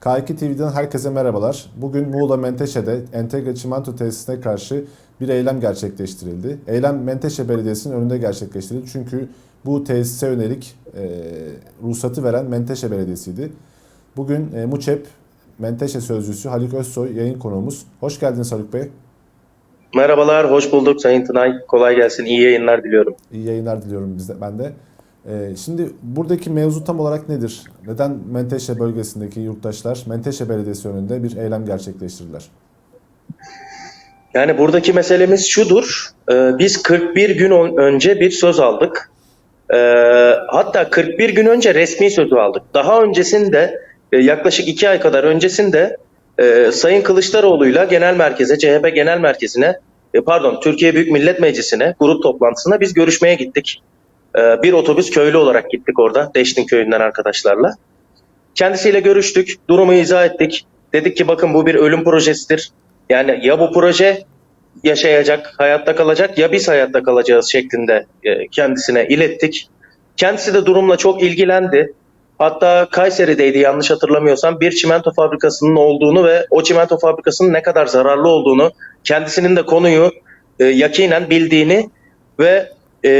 K2 TV'den herkese merhabalar. Bugün Muğla Menteşe'de Entegre Çimento tesisine karşı bir eylem gerçekleştirildi. Eylem Menteşe Belediyesi'nin önünde gerçekleştirildi. Çünkü bu tesise yönelik e, ruhsatı veren Menteşe Belediyesi'ydi. Bugün e, MUÇEP Menteşe Sözcüsü Haluk Özsoy yayın konuğumuz. Hoş geldiniz Haluk Bey. Merhabalar, hoş bulduk Sayın Tınay. Kolay gelsin, iyi yayınlar diliyorum. İyi yayınlar diliyorum biz de, ben de. Ee, şimdi buradaki mevzu tam olarak nedir? Neden Menteşe bölgesindeki yurttaşlar Menteşe Belediyesi önünde bir eylem gerçekleştirdiler? Yani buradaki meselemiz şudur, e, biz 41 gün ön- önce bir söz aldık. E, hatta 41 gün önce resmi sözü aldık. Daha öncesinde, e, yaklaşık 2 ay kadar öncesinde e, Sayın Kılıçdaroğlu'yla genel merkeze, CHP genel merkezine, e, pardon Türkiye Büyük Millet Meclisi'ne, grup toplantısına biz görüşmeye gittik. E, bir otobüs köylü olarak gittik orada, Deştin köyünden arkadaşlarla. Kendisiyle görüştük, durumu izah ettik. Dedik ki bakın bu bir ölüm projesidir. Yani ya bu proje yaşayacak, hayatta kalacak ya biz hayatta kalacağız şeklinde e, kendisine ilettik. Kendisi de durumla çok ilgilendi. Hatta Kayseri'deydi yanlış hatırlamıyorsam bir çimento fabrikasının olduğunu ve o çimento fabrikasının ne kadar zararlı olduğunu kendisinin de konuyu e, yakinen bildiğini ve e,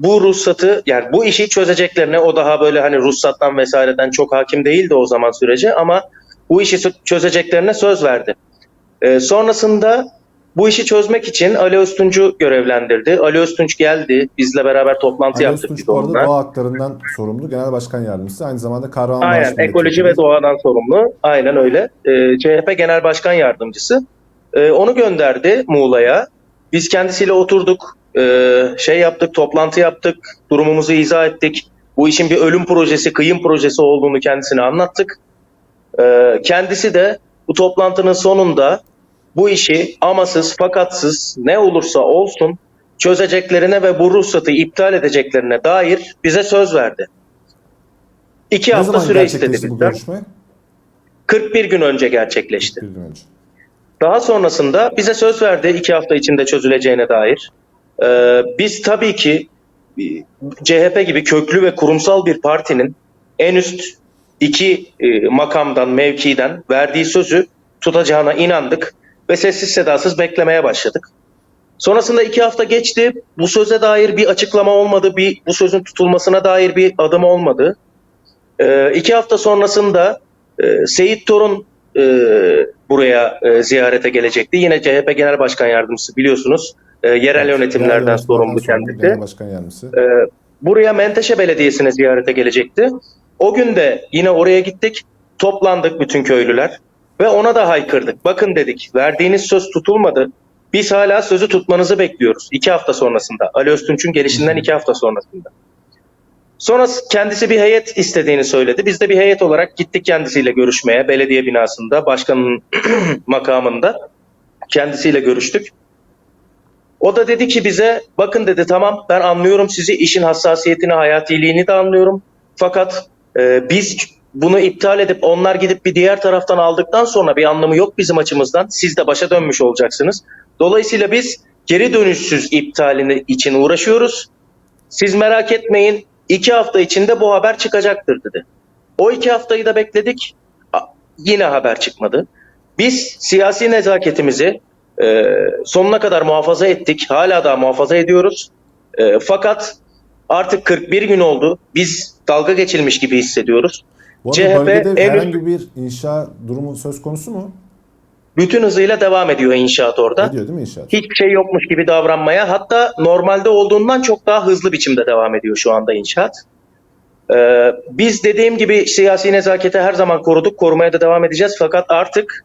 bu ruhsatı yani bu işi çözeceklerine o daha böyle hani ruhsattan vesaireden çok hakim değildi o zaman sürece ama bu işi çözeceklerine söz verdi. E, sonrasında bu işi çözmek için Ali Öztunç'u görevlendirdi. Ali Öztunç geldi. Bizle beraber toplantı Ali yaptık Öztunç biz bu arada doğa haklarından sorumlu Genel Başkan Yardımcısı. Aynı zamanda Kahramanmaraş Aynen ekoloji ve doğadan sorumlu. Aynen öyle. Ee, CHP Genel Başkan Yardımcısı. Ee, onu gönderdi Muğla'ya. Biz kendisiyle oturduk. Ee, şey yaptık, toplantı yaptık. Durumumuzu izah ettik. Bu işin bir ölüm projesi, kıyım projesi olduğunu kendisine anlattık. Ee, kendisi de bu toplantının sonunda bu işi amasız, fakatsız ne olursa olsun çözeceklerine ve bu ruhsatı iptal edeceklerine dair bize söz verdi. İki Ne hafta zaman süre istedi gerçekleşti bu bizden. görüşme? 41 gün önce gerçekleşti. Bir gün önce. Daha sonrasında bize söz verdi iki hafta içinde çözüleceğine dair. Ee, biz tabii ki e, CHP gibi köklü ve kurumsal bir partinin en üst iki e, makamdan, mevkiden verdiği sözü tutacağına inandık ve sessiz sedasız beklemeye başladık. Sonrasında iki hafta geçti. Bu söze dair bir açıklama olmadı. Bir, bu sözün tutulmasına dair bir adım olmadı. Ee, iki hafta sonrasında e, Seyit Torun e, buraya e, ziyarete gelecekti. Yine CHP Genel Başkan Yardımcısı biliyorsunuz. E, yerel yönetimlerden sorumlu kendisi. Genel Başkan Yardımcısı. E, buraya Menteşe Belediyesi'ne ziyarete gelecekti. O gün de yine oraya gittik. Toplandık bütün köylüler ve ona da haykırdık. Bakın dedik verdiğiniz söz tutulmadı. Biz hala sözü tutmanızı bekliyoruz. İki hafta sonrasında. Ali Öztunç'un gelişinden iki hafta sonrasında. Sonra kendisi bir heyet istediğini söyledi. Biz de bir heyet olarak gittik kendisiyle görüşmeye. Belediye binasında, başkanın makamında. Kendisiyle görüştük. O da dedi ki bize bakın dedi tamam ben anlıyorum sizi işin hassasiyetini, hayatiliğini de anlıyorum. Fakat e, biz bunu iptal edip onlar gidip bir diğer taraftan aldıktan sonra bir anlamı yok bizim açımızdan. Siz de başa dönmüş olacaksınız. Dolayısıyla biz geri dönüşsüz iptalini için uğraşıyoruz. Siz merak etmeyin iki hafta içinde bu haber çıkacaktır dedi. O iki haftayı da bekledik. Yine haber çıkmadı. Biz siyasi nezaketimizi e, sonuna kadar muhafaza ettik. Hala da muhafaza ediyoruz. E, fakat artık 41 gün oldu. Biz dalga geçilmiş gibi hissediyoruz. Bu CHP bölgede herhangi bir inşa durumu söz konusu mu? Bütün hızıyla devam ediyor inşaat orada. Ediyor değil mi inşaat? Hiçbir şey yokmuş gibi davranmaya hatta normalde olduğundan çok daha hızlı biçimde devam ediyor şu anda inşaat. Ee, biz dediğim gibi siyasi nezaketi her zaman koruduk, korumaya da devam edeceğiz. Fakat artık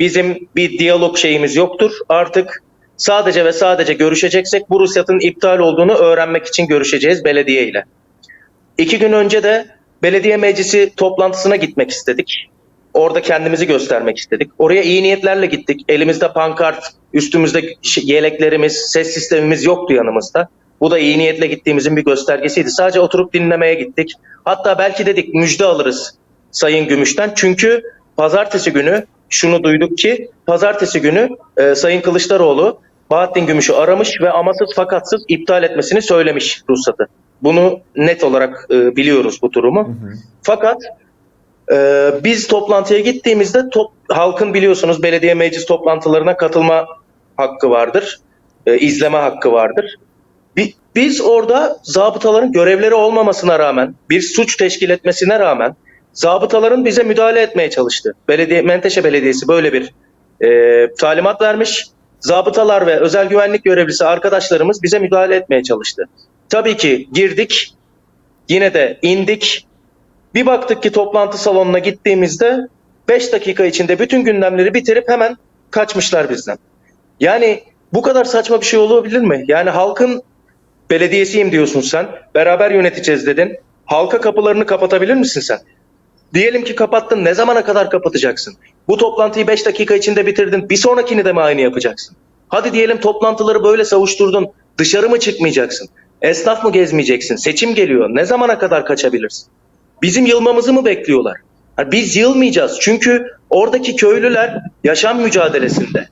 bizim bir diyalog şeyimiz yoktur. Artık sadece ve sadece görüşeceksek bu ruhsatın iptal olduğunu öğrenmek için görüşeceğiz belediye ile. İki gün önce de belediye meclisi toplantısına gitmek istedik. Orada kendimizi göstermek istedik. Oraya iyi niyetlerle gittik. Elimizde pankart, üstümüzde ş- yeleklerimiz, ses sistemimiz yoktu yanımızda. Bu da iyi niyetle gittiğimizin bir göstergesiydi. Sadece oturup dinlemeye gittik. Hatta belki dedik müjde alırız Sayın Gümüş'ten. Çünkü pazartesi günü şunu duyduk ki pazartesi günü e, Sayın Kılıçdaroğlu Bahattin Gümüş'ü aramış ve amasız fakatsız iptal etmesini söylemiş ruhsatı. Bunu net olarak e, biliyoruz bu durumu. Hı hı. Fakat Ee, biz toplantıya gittiğimizde top, halkın biliyorsunuz belediye meclis toplantılarına katılma hakkı vardır. Ee, izleme hakkı vardır. Bi- Biz orada zabıtaların görevleri olmamasına rağmen, bir suç teşkil etmesine rağmen zabıtaların bize müdahale etmeye çalıştı. Belediye Menteşe Belediyesi böyle bir e, talimat vermiş. Zabıtalar ve özel güvenlik görevlisi arkadaşlarımız bize müdahale etmeye çalıştı. Tabii ki girdik, yine de indik. Bir baktık ki toplantı salonuna gittiğimizde 5 dakika içinde bütün gündemleri bitirip hemen kaçmışlar bizden. Yani bu kadar saçma bir şey olabilir mi? Yani halkın belediyesiyim diyorsun sen. Beraber yöneteceğiz dedin. Halka kapılarını kapatabilir misin sen? Diyelim ki kapattın. Ne zamana kadar kapatacaksın? Bu toplantıyı 5 dakika içinde bitirdin. Bir sonrakini de mi aynı yapacaksın? Hadi diyelim toplantıları böyle savuşturdun. Dışarı mı çıkmayacaksın? Esnaf mı gezmeyeceksin? Seçim geliyor. Ne zamana kadar kaçabilirsin? Bizim yılmamızı mı bekliyorlar? Biz yılmayacağız. Çünkü oradaki köylüler yaşam mücadelesinde.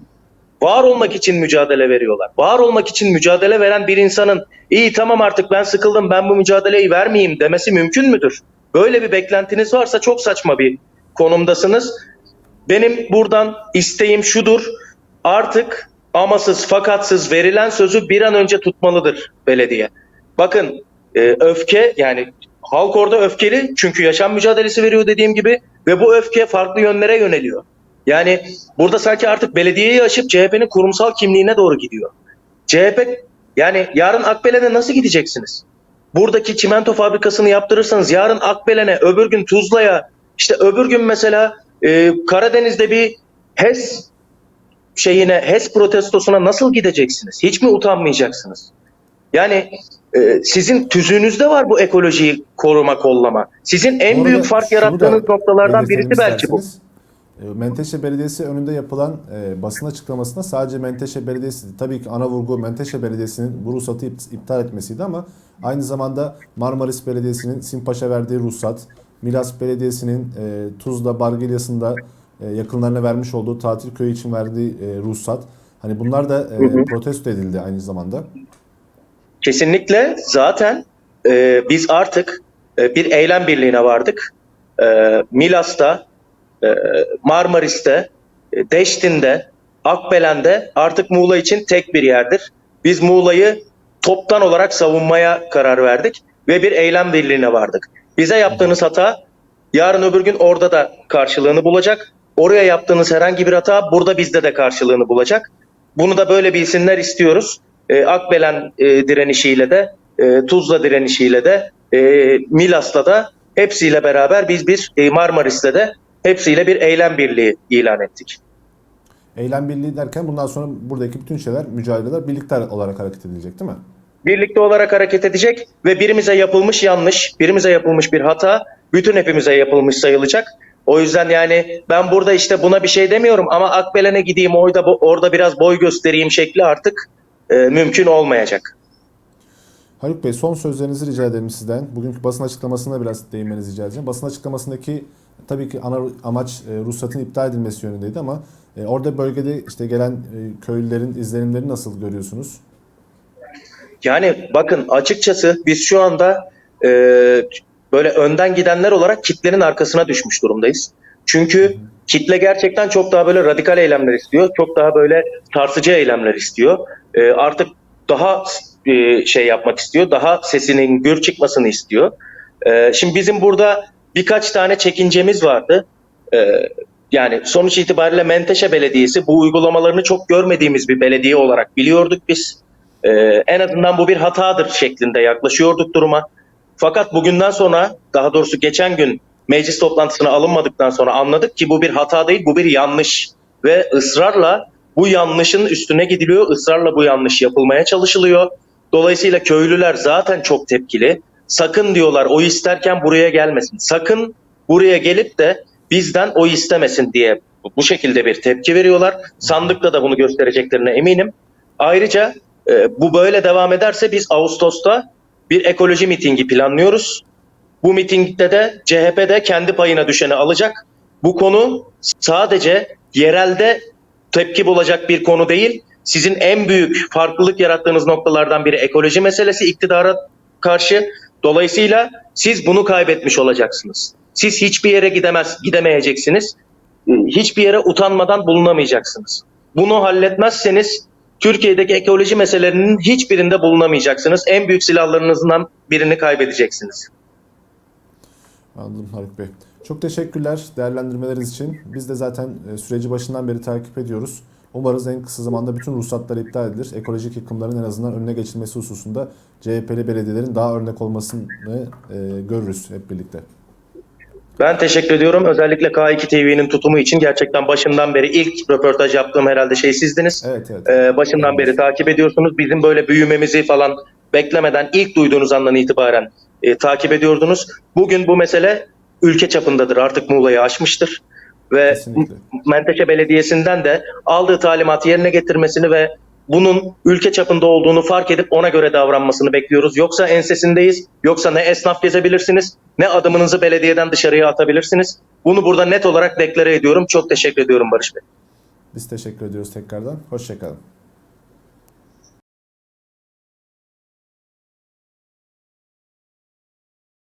Var olmak için mücadele veriyorlar. Var olmak için mücadele veren bir insanın iyi tamam artık ben sıkıldım ben bu mücadeleyi vermeyeyim demesi mümkün müdür? Böyle bir beklentiniz varsa çok saçma bir konumdasınız. Benim buradan isteğim şudur. Artık amasız fakatsız verilen sözü bir an önce tutmalıdır belediye. Bakın e, öfke yani halk orada öfkeli çünkü yaşam mücadelesi veriyor dediğim gibi ve bu öfke farklı yönlere yöneliyor. Yani burada sanki artık belediyeyi aşıp CHP'nin kurumsal kimliğine doğru gidiyor. CHP yani yarın Akbelen'e nasıl gideceksiniz? Buradaki çimento fabrikasını yaptırırsanız yarın Akbelen'e, öbür gün Tuzla'ya, işte öbür gün mesela e, Karadeniz'de bir HES şeyine, HES protestosuna nasıl gideceksiniz? Hiç mi utanmayacaksınız? Yani e, sizin tüzüğünüzde var bu ekolojiyi koruma, kollama. Sizin en Bu büyük fark yarattığınız noktalardan birisi belki bu. E, Menteşe Belediyesi önünde yapılan e, basın açıklamasında sadece Menteşe Belediyesi tabii ki ana vurgu Menteşe Belediyesi'nin bu ruhsatı ip- iptal etmesiydi ama aynı zamanda Marmaris Belediyesi'nin Simpaş'a verdiği ruhsat, Milas Belediyesi'nin e, Tuzla Bargelyası'nda e, yakınlarına vermiş olduğu tatil köyü için verdiği e, ruhsat. Hani bunlar da e, hı. protesto edildi aynı zamanda. Kesinlikle zaten e, biz artık e, bir eylem birliğine vardık. E, Milas'ta, Marmaris'te, e, Deştin'de, Akbelen'de artık Muğla için tek bir yerdir. Biz Muğla'yı toptan olarak savunmaya karar verdik ve bir eylem birliğine vardık. Bize yaptığınız hata yarın öbür gün orada da karşılığını bulacak. Oraya yaptığınız herhangi bir hata burada bizde de karşılığını bulacak. Bunu da böyle bilsinler istiyoruz. E, Akbelen e, direnişiyle de, e, Tuzla direnişiyle de, e, Milas'la da hepsiyle beraber biz bir e, Marmaris'te de hepsiyle bir eylem birliği ilan ettik. Eylem birliği derken bundan sonra buradaki bütün şeyler, mücadeleler birlikte olarak hareket edilecek değil mi? Birlikte olarak hareket edecek ve birimize yapılmış yanlış, birimize yapılmış bir hata bütün hepimize yapılmış sayılacak. O yüzden yani ben burada işte buna bir şey demiyorum ama Akbelen'e gideyim orada orada biraz boy göstereyim şekli artık e, mümkün olmayacak. Haluk Bey son sözlerinizi rica edelim sizden. Bugünkü basın açıklamasına biraz değinmenizi rica edeceğim. Basın açıklamasındaki tabii ki ana amaç e, ruhsatın iptal edilmesi yönündeydi ama e, orada bölgede işte gelen e, köylülerin izlenimleri nasıl görüyorsunuz? Yani bakın açıkçası biz şu anda e, böyle önden gidenler olarak kitlenin arkasına düşmüş durumdayız. Çünkü kitle gerçekten çok daha böyle radikal eylemler istiyor. Çok daha böyle sarsıcı eylemler istiyor. E, artık daha e, şey yapmak istiyor. Daha sesinin gür çıkmasını istiyor. E, şimdi bizim burada birkaç tane çekincemiz vardı. E, yani sonuç itibariyle Menteşe Belediyesi bu uygulamalarını çok görmediğimiz bir belediye olarak biliyorduk biz. Ee, en azından bu bir hatadır şeklinde yaklaşıyorduk duruma. Fakat bugünden sonra daha doğrusu geçen gün meclis toplantısına alınmadıktan sonra anladık ki bu bir hata değil bu bir yanlış. Ve ısrarla bu yanlışın üstüne gidiliyor. ısrarla bu yanlış yapılmaya çalışılıyor. Dolayısıyla köylüler zaten çok tepkili. Sakın diyorlar o isterken buraya gelmesin. Sakın buraya gelip de bizden o istemesin diye bu şekilde bir tepki veriyorlar. Sandıkta da bunu göstereceklerine eminim. Ayrıca e, bu böyle devam ederse biz Ağustos'ta bir ekoloji mitingi planlıyoruz. Bu mitingde de CHP de kendi payına düşeni alacak. Bu konu sadece yerelde tepki bulacak bir konu değil. Sizin en büyük farklılık yarattığınız noktalardan biri ekoloji meselesi iktidara karşı. Dolayısıyla siz bunu kaybetmiş olacaksınız. Siz hiçbir yere gidemez, gidemeyeceksiniz. Ee, Hiçbir yere utanmadan bulunamayacaksınız. Bunu halletmezseniz Türkiye'deki ekoloji meselelerinin hiçbirinde bulunamayacaksınız. En büyük silahlarınızdan birini kaybedeceksiniz. Anladım Haluk Bey. Çok teşekkürler değerlendirmeleriniz için. Biz de zaten e, süreci başından beri takip ediyoruz. Umarız en kısa zamanda bütün ruhsatlar iptal edilir. Ekolojik yıkımların en azından önüne geçilmesi hususunda CHP'li belediyelerin daha örnek olmasını e, görürüz hep birlikte. Ben teşekkür ediyorum. Özellikle K2 TV'nin tutumu için gerçekten başından beri ilk röportaj yaptığım herhalde şey sizdiniz. Evet evet. Ee, başından beri takip ediyorsunuz. Bizim böyle büyümemizi falan beklemeden ilk duyduğunuz andan itibaren e, takip ediyordunuz. Bugün bu mesele ülke çapındadır. Artık Muğla'yı aşmıştır. Ve Kesinlikle. Menteşe Belediyesi'nden de aldığı talimatı yerine getirmesini ve bunun ülke çapında olduğunu fark edip ona göre davranmasını bekliyoruz. Yoksa ensesindeyiz. Yoksa ne esnaf gezebilirsiniz ne adımınızı belediyeden dışarıya atabilirsiniz. Bunu burada net olarak deklare ediyorum. Çok teşekkür ediyorum Barış Bey. Biz teşekkür ediyoruz tekrardan. Hoşçakalın.